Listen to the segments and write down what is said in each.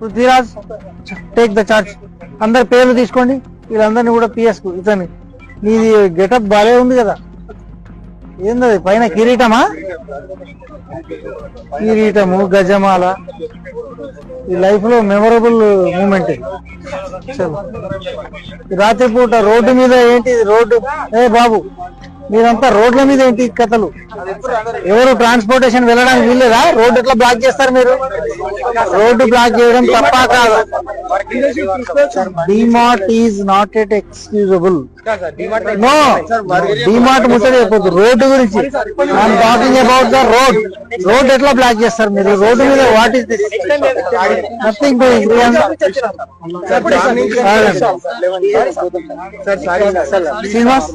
Prithviraj take the charge అందరి పేర్లు తీసుకోండి. వీళ్ళందరినీ కూడా పిఎస్ ఇతని నీది గెటప్ బాగా ఉంది కదా. ఏంది పైన కిరీటమా? కిరీటము గజమాల. ఈ లైఫ్లో మెమొరబుల్ మూమెంట్ రాత్రిపూట రోడ్డు మీద ఏంటి రోడ్డు ఏ బాబు మీరంతా రోడ్ల మీద ఏంటి కథలు? ఎవరు ట్రాన్స్పోర్టేషన్ వెళ్ళడానికి వీల్లేదా? రోడ్డు ఎట్లా బ్లాక్ చేస్తారు మీరు? రోడ్డు బ్లాక్ చేయడం తప్ప కాదా DMart is not at excusable no DMart ముచ్చట చెప్పొద్దు రోడ్డు గురించి I'm talking about the road road ఎట్లా బ్లాక్ చేస్తారు మీరు రోడ్డు మీద what is this nothing Srinivas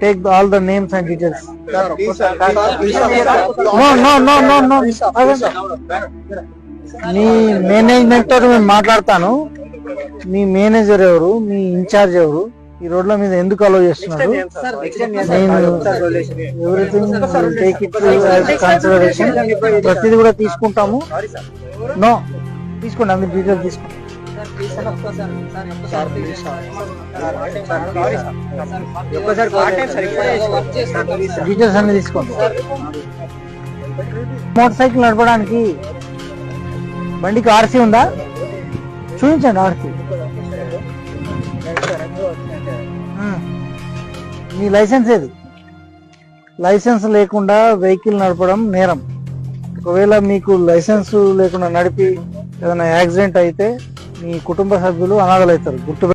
take all the names and details no no no no no me management తోటి నేను మాట్లాడతాను. మీ మేనేజర్ ఎవరు? మీ ఇన్ఛార్జ్ ఎవరు? ఈ రోడ్ల మీద ఎందుకు అలో చేస్తున్నారు? ప్రతిదీ కూడా తీసుకుంటాము. నో తీసుకోండి అందరి డీటెయిల్స్ తీసుకోండి. డీటెయిల్స్ అన్ని తీసుకోండి మోటార్ సైకిల్ నడపడానికి బండికి ఆర్సీ ఉందా? చూపించండి ఆర్సీ. మీ లైసెన్స్ ఏది? లైసెన్స్ లేకుండా వెహికల్ నడపడం నేరం. ఒకవేళ మీకు లైసెన్స్ లేకుండా నడిపి ఏదైనా యాక్సిడెంట్ అయితే మీ కుటుంబ సభ్యులు అనాథలు అవుతారు గుర్తు